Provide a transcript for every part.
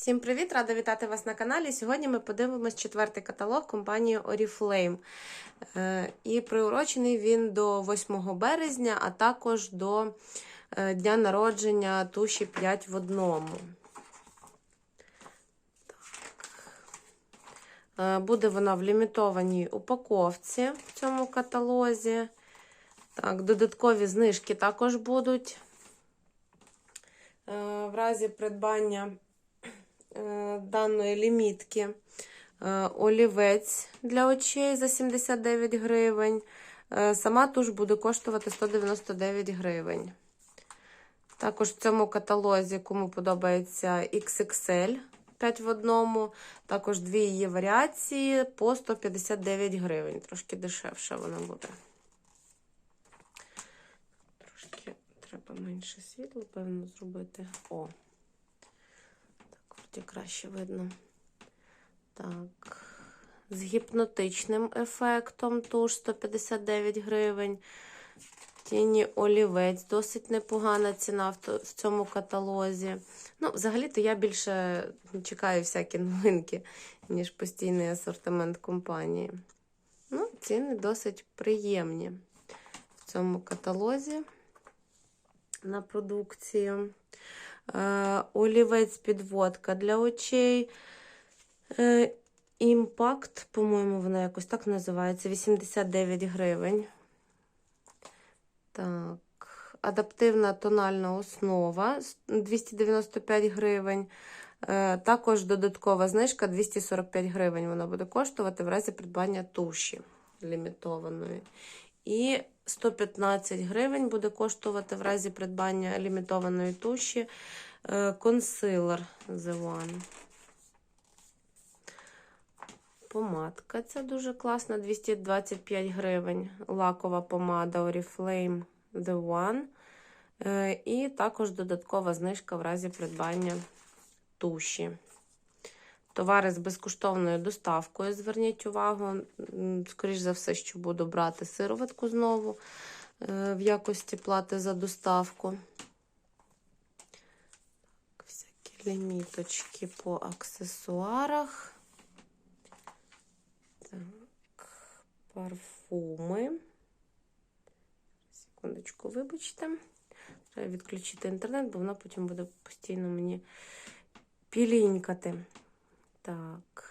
Всім привіт! Рада вітати вас на каналі. Сьогодні ми подивимось четвертий каталог компанії Oriflame. Е, І приурочений він до 8 березня, а також до е, дня народження туші 5 в одному. Е, Буде вона в лімітованій упаковці в цьому каталозі. Так, додаткові знижки також будуть. В разі придбання даної лімітки е, олівець для очей за 79 гривень. Е, Сама туш буде коштувати 199 гривень. Також в цьому каталозі, кому подобається XXL 5 в одному, також дві її варіації по 159 гривень. Трошки дешевше вона буде. Трошки треба менше світла, певно, зробити. О, так, краще видно. Так, з гіпнотичним ефектом туш 159 гривень. Тіні олівець, досить непогана ціна в цьому каталозі. Ну, взагалі-то я більше чекаю всякі новинки, ніж постійний асортимент компанії. Ну, ціни досить приємні в цьому каталозі на продукцію. Е, олівець підводка для очей. Е, імпакт, по-моєму, вона якось так називається. 89 гривень. Так. Адаптивна тональна основа 295 гривень. Е, також додаткова знижка 245 гривень. Вона буде коштувати в разі придбання туші лімітованої. І 115 гривень буде коштувати в разі придбання лімітованої туші е, консилер The One. Помадка ця дуже класна, 225 гривень. Лакова помада Oriflame The One. Е, І також додаткова знижка в разі придбання туші. Товари з безкоштовною доставкою. Зверніть увагу, скоріш за все, що буду брати сироватку знову е, в якості плати за доставку. Всякі ліміточки по аксесуарах. Так, парфуми. Секундочку, вибачте. Треба відключити інтернет, бо вона потім буде постійно мені пілінькати. Так,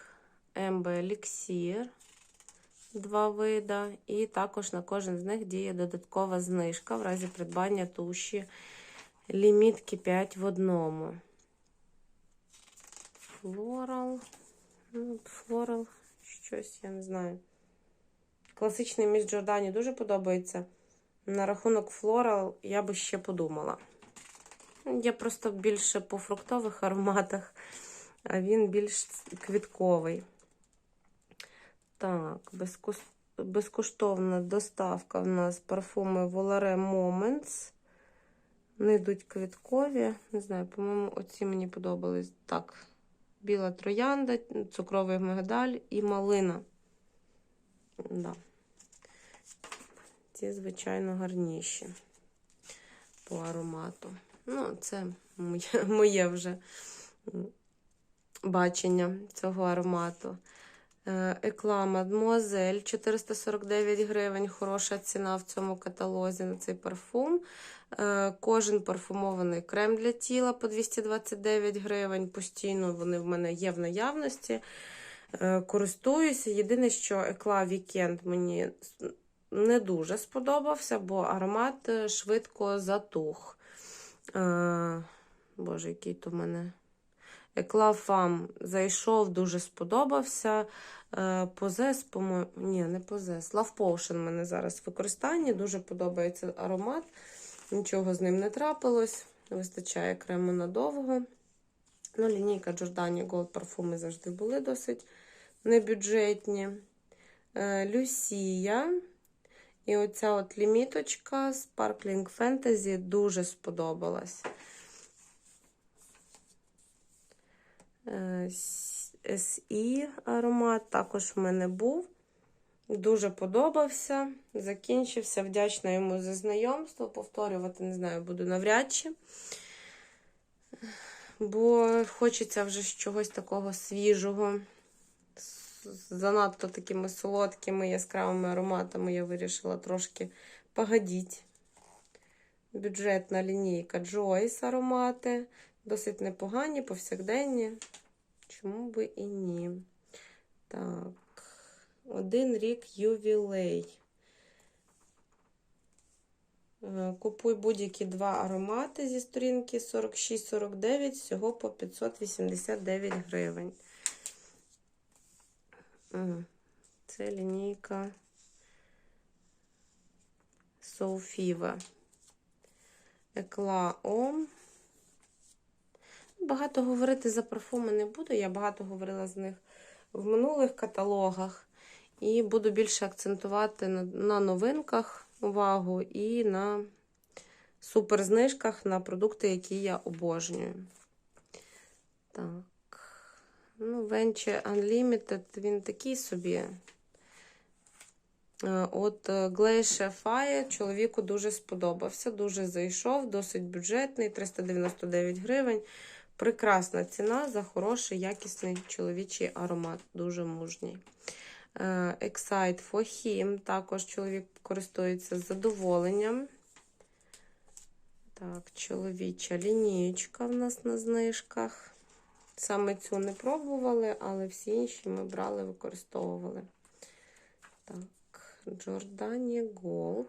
МБ еліксір. Два вида. І також на кожен з них діє додаткова знижка в разі придбання туші лімітки 5 в одному. Флорал. Ну, Флорал, щось, я не знаю. Класичний міс Джордані дуже подобається. На рахунок флорал я би ще подумала. Я просто більше по фруктових ароматах, а він більш квітковий. Так, безкоштовна доставка в нас парфуми Volare Moments. Вони йдуть квіткові. Не знаю, по-моєму, оці мені подобались. Так, біла троянда, цукровий мигдаль і малина. Да. Ці, звичайно, гарніші по аромату. Ну, це моє, моє вже бачення цього аромату. Екла Мадмуазель 449 гривень. Хороша ціна в цьому каталозі на цей парфум. Е, Кожен парфумований крем для тіла по 229 гривень. Постійно вони в мене є в наявності. Е, Користуюся. Єдине, що екла Вікенд мені не дуже сподобався, бо аромат е, швидко затух. Боже, який то в мене. Еклафам зайшов, дуже сподобався. Е, Позес, по-моєму, ні, не позес. Love Potion в мене зараз в використанні. Дуже подобається аромат. Нічого з ним не трапилось. Вистачає крему надовго. Ну, лінійка Giordani Gold парфуми завжди були досить небюджетні. Е, Люсія. І оця от ліміточка Sparkling Fantasy дуже сподобалась. SE аромат також в мене був. Дуже подобався. Закінчився. Вдячна йому за знайомство. Повторювати, не знаю, буду навряд чи. бо хочеться вже чогось такого свіжого. Занадто такими солодкими яскравими ароматами я вирішила трошки погодіть. Бюджетна лінійка Joyce аромати. Досить непогані, повсякденні. Чому би і ні? Так, один рік ювілей. Е, Купуй будь-які два аромати зі сторінки 46-49, всього по 589 гривень. Це лінійка Соуфіва. Екла Ом. Багато говорити за парфуми не буду. Я багато говорила з них в минулих каталогах. І буду більше акцентувати на, на новинках увагу і на суперзнижках на продукти, які я обожнюю. Так. Ну, Venture Unlimited, він такий собі. Е, От е, Glacier Fire чоловіку дуже сподобався, дуже зайшов, досить бюджетний, 399 гривень. Прекрасна ціна за хороший, якісний чоловічий аромат, дуже мужній. Е, Excite for him. Також чоловік користується задоволенням. Так, чоловіча лінієчка в нас на знижках. Саме цю не пробували, але всі інші ми брали, використовували. Так, Giordani Gold.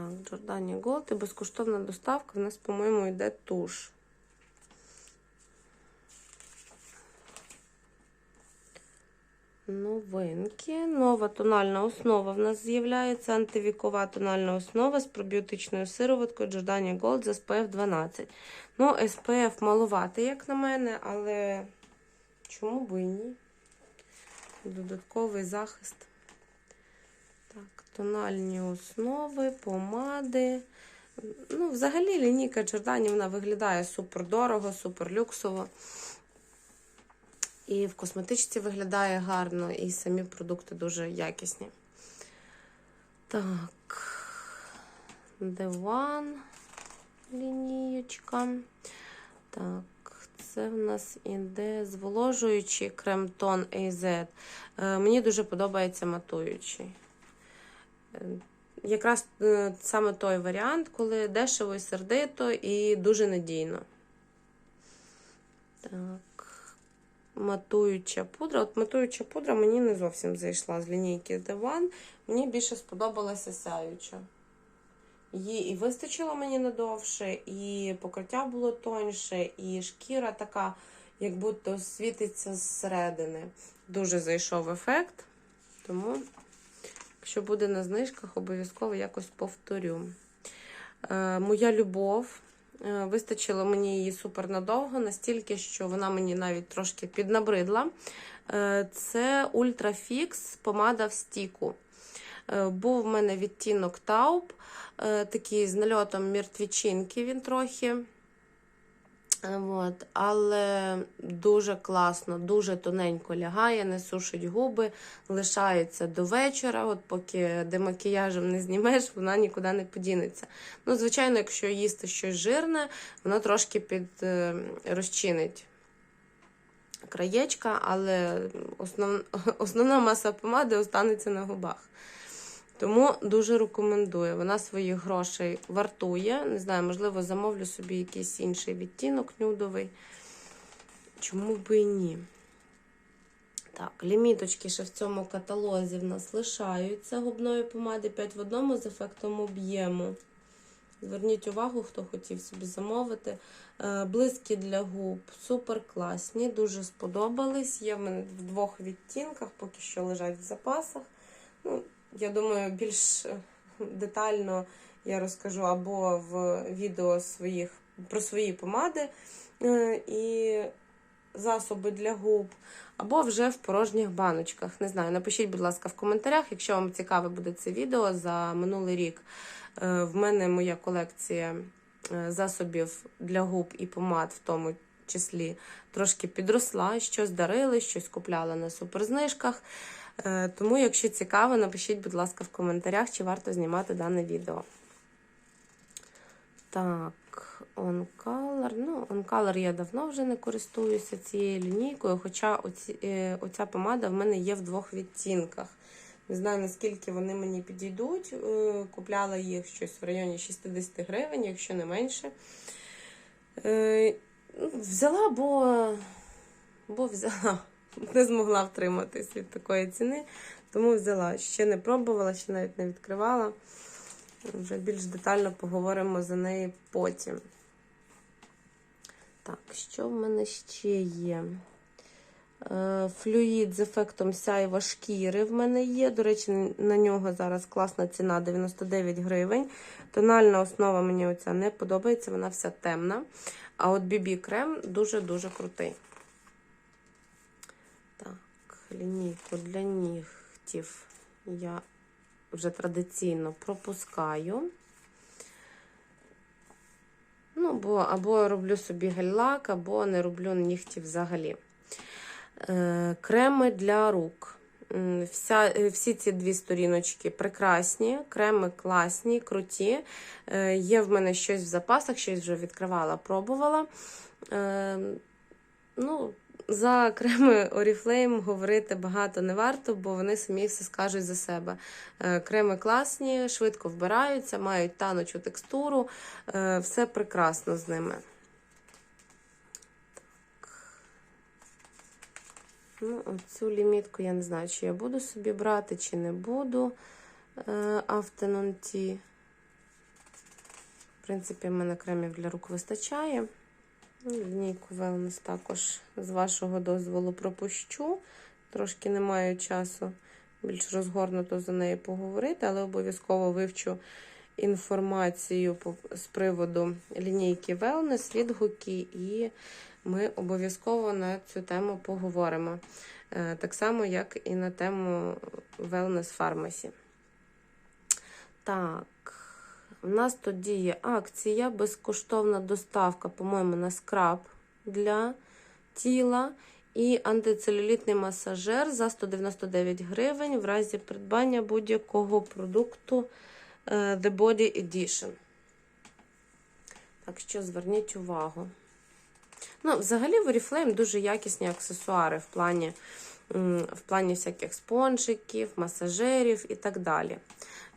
Так, Giordani Gold і безкоштовна доставка. В нас, по-моєму, йде туш. Новинки. Нова тональна основа в нас з'являється. Антивікова тональна основа з пробіотичною сироваткою Giordani Gold з SPF 12. Ну, SPF малувати, як на мене, але чому б і ні? Додатковий захист. Тональні основи, помади. Ну, взагалі, лінійка Giordani вона виглядає супер дорого, супер люксово. І в косметичці виглядає гарно, і самі продукти дуже якісні. Так, The One лінієчка. Так, це в нас іде зволожуючий крем-тон AZ. Е, Мені дуже подобається матуючий. Якраз е, саме той варіант, коли дешево і сердито і дуже надійно. Так матуюча пудра. От матуюча пудра мені не зовсім зайшла з лінійки One. Мені більше сподобалася сяюча. Її і вистачило мені надовше, і покриття було тоньше, і шкіра така, як будто світиться зсередини. Дуже зайшов ефект. Тому, якщо буде на знижках, обов'язково якось повторю. Е, моя любов. Е, Вистачило мені її супер надовго, настільки, що вона мені навіть трошки піднабридла. Е, Це Ультрафікс помада в стіку. Був в мене відтінок Тауп, такий з нальотом мертвічинки він трохи. Е, От, але дуже класно, дуже тоненько лягає, не сушить губи, лишається до вечора. От поки демакіяжем не знімеш, вона нікуди не подінеться. Ну, звичайно, якщо їсти щось жирне, воно трошки під е, розчинить краєчка, але основ, основна маса помади останеться на губах. Тому дуже рекомендую. Вона своїх грошей вартує. Не знаю, можливо, замовлю собі якийсь інший відтінок нюдовий. Чому би і ні? Так, ліміточки ще в цьому каталозі в нас лишаються губної помади 5 в одному з ефектом об'єму. Зверніть увагу, хто хотів собі замовити. Е, Блиски для губ супер класні, дуже сподобались. Є в мене в двох відтінках, поки що лежать в запасах. Ну, я думаю, більш е, детально я розкажу або в відео своїх про свої помади е, і засоби для губ, або вже в порожніх баночках. Не знаю, напишіть, будь ласка, в коментарях, якщо вам цікаве буде це відео за минулий рік. е, В мене моя колекція засобів для губ і помад, в тому числі, трошки підросла. Щось дарили, щось купляла на суперзнижках. Е, Тому, якщо цікаво, напишіть, будь ласка, в коментарях, чи варто знімати дане відео. Так, On Color. Ну, On Color я давно вже не користуюся цією лінійкою, хоча оці, е, оця помада в мене є в двох відтінках. Не знаю, наскільки вони мені підійдуть. Е, Купляла їх щось в районі 60 гривень, якщо не менше. Взяла, бо, бо взяла. Не змогла втриматись від такої ціни, тому взяла. Ще не пробувала, ще навіть не відкривала. Вже більш детально поговоримо за неї потім. Так, що в мене ще є? Е, Флюїд з ефектом сяйва шкіри в мене є. До речі, на нього зараз класна ціна 99 гривень. Тональна основа мені оця не подобається, вона вся темна. А от BB крем дуже-дуже крутий. Лінійку для нігтів я вже традиційно пропускаю. Ну, бо або роблю собі гель-лак, або не роблю нігті взагалі. Е, креми для рук. Вся, е, всі ці дві сторіночки прекрасні, креми класні, круті. Е, є в мене щось в запасах, щось вже відкривала, пробувала. Ну, за креми Oriflame говорити багато не варто, бо вони самі все скажуть за себе. Е, Креми класні, швидко вбираються, мають танучу текстуру, е, все прекрасно з ними. Ну, цю лімітку я не знаю, чи я буду собі брати, чи не буду. Е, Afternoon Tea. В принципі, в мене кремів для рук вистачає. Ну, Лінійку Wellness також з вашого дозволу пропущу. Трошки не маю часу більш розгорнуто за нею поговорити, але обов'язково вивчу інформацію з приводу лінійки Wellness, відгуки, і ми обов'язково на цю тему поговоримо. Е, Так само, як і на тему Wellness Pharmacy. Так. У нас тут діє акція, безкоштовна доставка, по-моєму, на скраб для тіла і антицелюлітний масажер за 199 гривень в разі придбання будь-якого продукту е, The Body Edition. Так що зверніть увагу. Ну, взагалі в Oriflame дуже якісні аксесуари в плані, в плані всяких спонжиків, масажерів і так далі.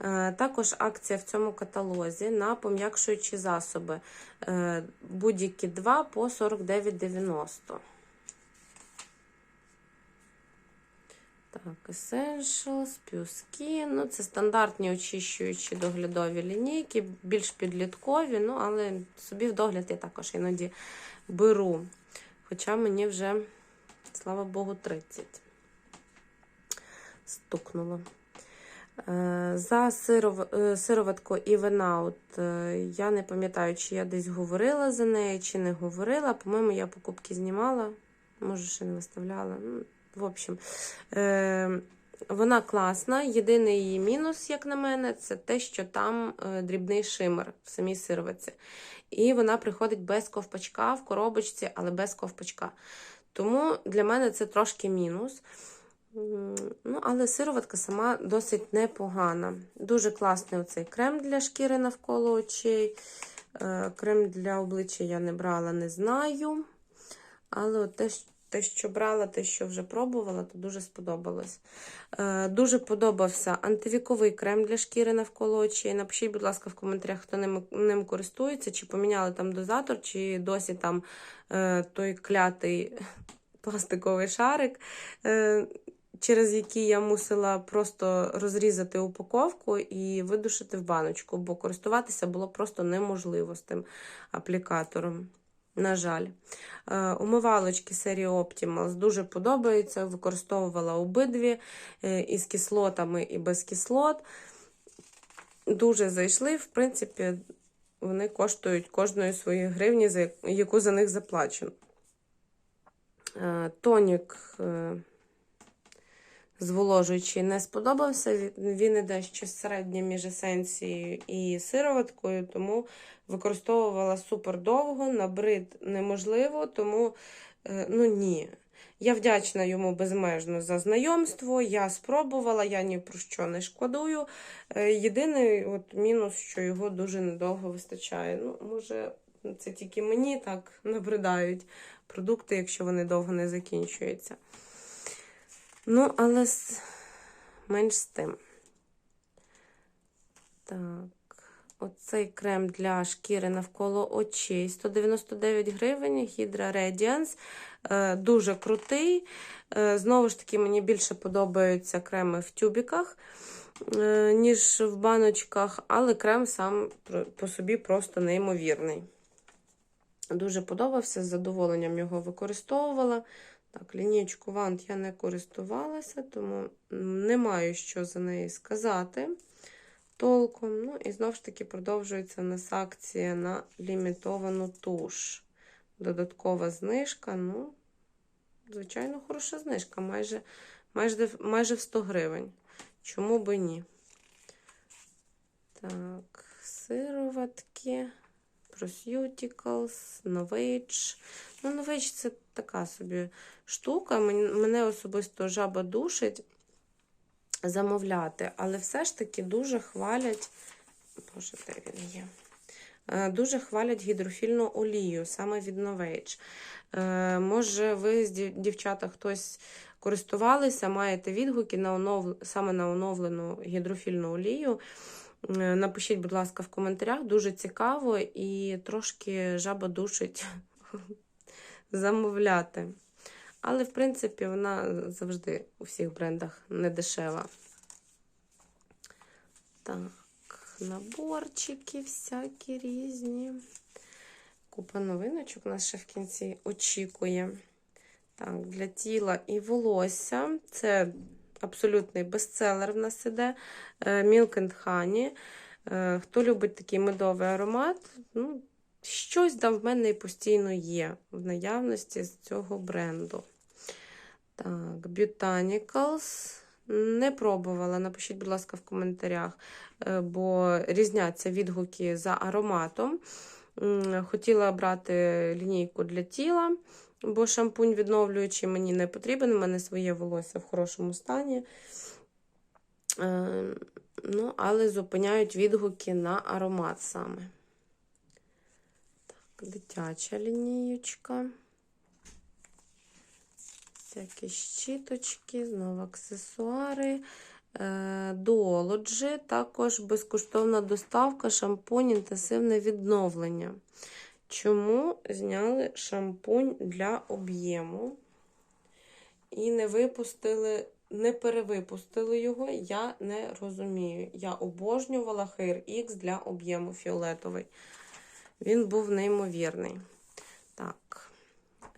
Е, Також акція в цьому каталозі на пом'якшуючі засоби. Е, Будь-які два по 49,90. Так, Essentials, Skin. Ну, це стандартні очищуючі доглядові лінійки, більш підліткові, ну, але собі в догляд я також іноді беру. Хоча мені вже, слава Богу, 30. Стукнуло. Е, За сиров... е, сироватку Out е, я не пам'ятаю, чи я десь говорила за неї, чи не говорила. По-моєму, я покупки знімала, може, ще не виставляла. Ну, В общем, вона класна. Єдиний її мінус, як на мене, це те, що там дрібний шимер в самій сироватці. І вона приходить без ковпачка в коробочці, але без ковпачка. Тому для мене це трошки мінус. Ну, але сироватка сама досить непогана. Дуже класний оцей крем для шкіри навколо очей. Е, Крем для обличчя я не брала, не знаю. Але те, те, що брала, те, що вже пробувала, то дуже сподобалось. Е, Дуже подобався антивіковий крем для шкіри навколо очей. Напишіть, будь ласка, в коментарях, хто ним, ним користується, чи поміняли там дозатор, чи досі там е, той клятий пластиковий шарик. Через які я мусила просто розрізати упаковку і видушити в баночку, бо користуватися було просто неможливо з тим аплікатором. На жаль, Е, умивалочки серії Optimals дуже подобаються. Використовувала обидві е, із кислотами і без кислот. Дуже зайшли. В принципі, вони коштують кожної своєї гривні, яку за них заплачено. Тонік е, зволожуючий не сподобався. Він- іде щось середнє між есенцією і сироваткою, тому використовувала супер довго, набрид неможливо, тому е, ну ні. Я вдячна йому безмежно за знайомство. Я спробувала, я ні про що не шкодую. Е, Єдиний от мінус, що його дуже недовго вистачає. Ну, може, Це тільки мені так набридають продукти, якщо вони довго не закінчуються. Ну, але з... менш з тим. Так. Оцей крем для шкіри навколо очей 199 гривень, Hydra Radiance. Е, Дуже крутий. Е, Знову ж таки, мені більше подобаються креми в тюбіках, е, ніж в баночках, але крем сам по собі просто неймовірний. Дуже подобався, з задоволенням його використовувала. Так, лінієчку Вант я не користувалася, тому не маю що за неї сказати толком. Ну, і знову ж таки продовжується у нас акція на лімітовану туш. Додаткова знижка. Ну, звичайно, хороша знижка. Майже, майже, майже в 100 гривень. Чому би ні? Так, сироватки. Prosuticals, Novage. Ну, Novage це така собі штука. Мене особисто жаба душить замовляти, але все ж таки дуже хвалять. Боже, де він є? Е, Дуже хвалять гідрофільну олію, саме від Novage. Е, Може, ви дівчата хтось користувалися, маєте відгуки на онов... саме на оновлену гідрофільну олію. Е, Напишіть, будь ласка, в коментарях. Дуже цікаво і трошки жаба душить замовляти. Але, в принципі, вона завжди у всіх брендах не дешева. Так, наборчики всякі різні. Купа новиночок нас ще в кінці очікує. Так, для тіла і волосся. Це абсолютний бестселер в нас іде. Е, Milk and Honey. Е, Хто любить такий медовий аромат, ну, щось там в мене постійно є в наявності з цього бренду. Так, Botanicals. Не пробувала. Напишіть, будь ласка, в коментарях, е, бо різняться відгуки за ароматом. Хотіла брати лінійку для тіла, бо шампунь відновлюючий мені не потрібен. У мене своє волосся в хорошому стані. Е, Ну, але зупиняють відгуки на аромат саме. Так, дитяча лінієчка. Всякі щіточки, знову аксесуари. Е, Дуолоджі, також безкоштовна доставка, шампунь, інтенсивне відновлення. Чому зняли шампунь для об'єму і не випустили, не перевипустили його, я не розумію. Я обожнювала Hair X для об'єму фіолетовий. Він був неймовірний. Так.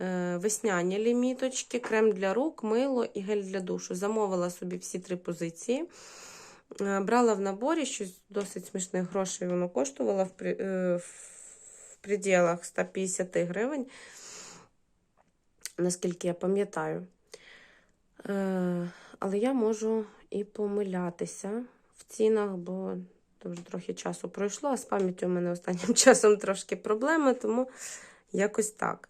Е, Весняні ліміточки, крем для рук, мило і гель для душу. Замовила собі всі три позиції. Е, Брала в наборі щось досить смішних грошей воно коштувало в, при- е, в пределах 150 гривень, наскільки я пам'ятаю. Але я можу і помилятися в цінах, бо вже трохи часу пройшло, а з пам'яттю у мене останнім часом трошки проблеми, тому якось так.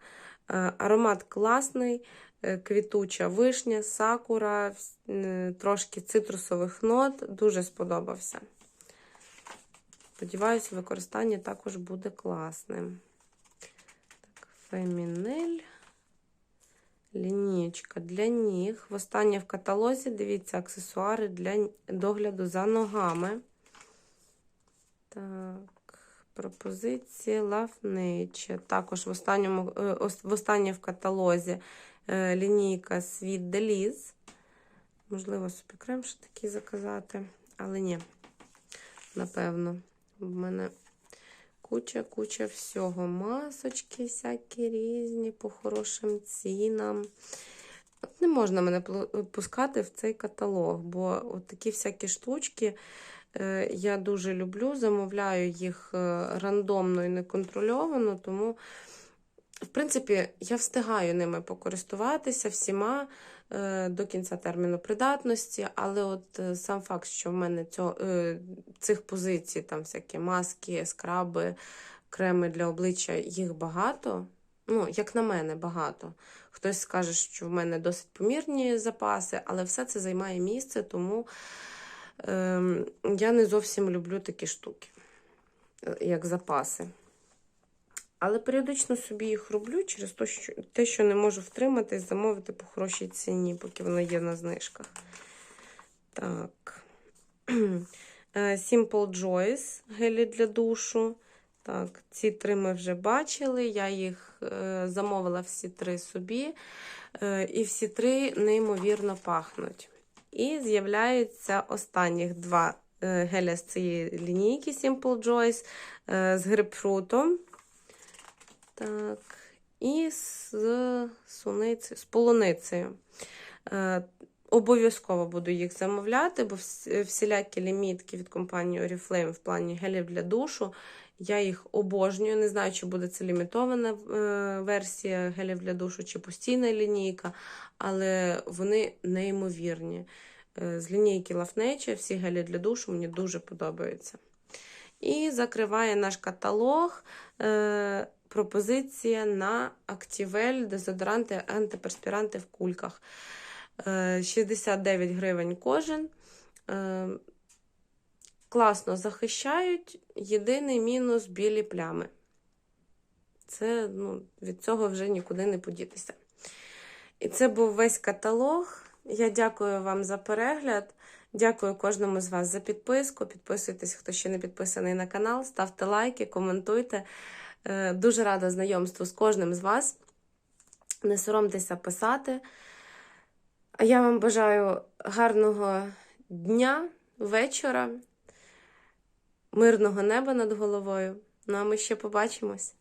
Е, Аромат класний, е, квітуча вишня, сакура, трошки цитрусових нот. Дуже сподобався. Сподіваюся, використання також буде класним. Так, Фемінель. Лінієчка для ніг. Востаннє в каталозі, дивіться, аксесуари для догляду за ногами. Так, пропозиції Love Також в останньому, е, ос- востаннє в каталозі е, лінійка Sweet Delice. Можливо, собі крем ще такий заказати, але ні, напевно. В мене куча-куча всього. Масочки всякі різні, по хорошим цінам. От не можна мене пускати в цей каталог, бо от такі всякі штучки я дуже люблю, замовляю їх е, рандомно і неконтрольовано, тому, в принципі, я встигаю ними покористуватися всіма е, до кінця терміну придатності, але от е, сам факт, що в мене цього, е, цих позицій, там всякі маски, скраби, креми для обличчя, їх багато. Ну, як на мене, багато. Хтось скаже, що в мене досить помірні запаси, але все це займає місце, тому я не зовсім люблю такі штуки, е, як запаси. Але періодично собі їх роблю через те, що, не можу втриматись, замовити по хорошій ціні, поки воно є на знижках. Так. Е, Simple Joys гелі для душу. Так, ці три ми вже бачили. Я їх е, замовила всі три собі. І всі три неймовірно пахнуть. І з'являються останніх два е, геля з цієї лінійки Simple Joys е, з грейпфрутом. Так, і з суницею, з полуницею. Е, Обов'язково буду їх замовляти, бо всілякі лімітки від компанії Oriflame в плані гелів для душу. Я їх обожнюю. Не знаю, чи буде це лімітована е, версія гелів для душу, чи постійна лінійка, але вони неймовірні. Е, з лінійки Love всі гелі для душу мені дуже подобаються. І закриває наш каталог е, пропозиція на Activel дезодоранти, антиперспіранти в кульках. Е, 69 гривень кожен. Класно захищають. Єдиний мінус білі плями. Це ну, від цього вже нікуди не подітися. І це був весь каталог. Я дякую вам за перегляд. Дякую кожному з вас за підписку. Підписуйтесь, хто ще не підписаний на канал, ставте лайки, коментуйте. Е, Дуже рада знайомству з кожним з вас. Не соромтеся писати. А я вам бажаю гарного дня, вечора, мирного неба над головою. Ну а ми ще побачимось.